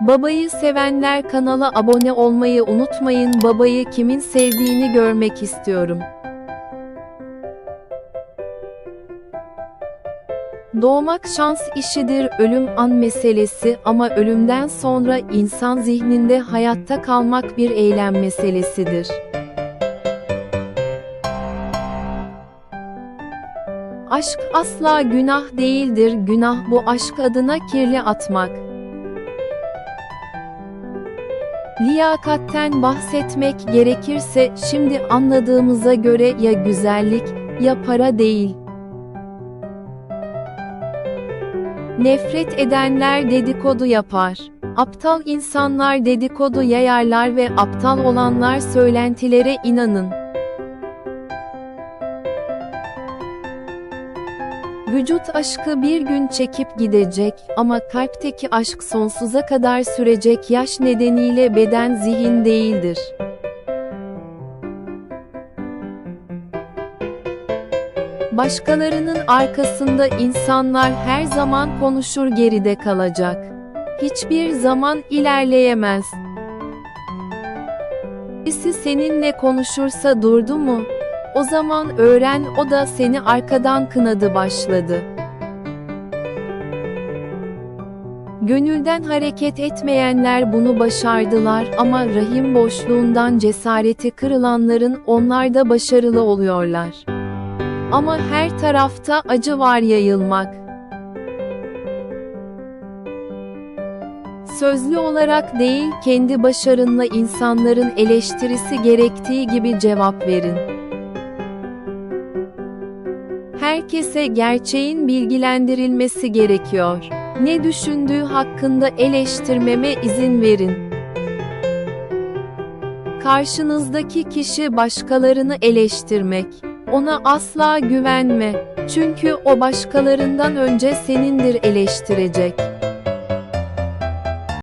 Babayı sevenler kanala abone olmayı unutmayın. Babayı kimin sevdiğini görmek istiyorum. Doğmak şans işidir, ölüm an meselesi ama ölümden sonra insan zihninde hayatta kalmak bir eylem meselesidir. Aşk asla günah değildir, günah bu aşk adına kirli atmak. Liyakatten bahsetmek gerekirse şimdi anladığımıza göre ya güzellik ya para değil. Nefret edenler dedikodu yapar. Aptal insanlar dedikodu yayarlar ve aptal olanlar söylentilere inanın. Vücut aşkı bir gün çekip gidecek ama kalpteki aşk sonsuza kadar sürecek yaş nedeniyle beden zihin değildir. Başkalarının arkasında insanlar her zaman konuşur geride kalacak. Hiçbir zaman ilerleyemez. Birisi seninle konuşursa durdu mu? O zaman öğren o da seni arkadan kınadı başladı. Gönülden hareket etmeyenler bunu başardılar ama rahim boşluğundan cesareti kırılanların onlar da başarılı oluyorlar. Ama her tarafta acı var yayılmak. Sözlü olarak değil, kendi başarınla insanların eleştirisi gerektiği gibi cevap verin. Herkese gerçeğin bilgilendirilmesi gerekiyor. Ne düşündüğü hakkında eleştirmeme izin verin. Karşınızdaki kişi başkalarını eleştirmek. Ona asla güvenme. Çünkü o başkalarından önce senindir eleştirecek.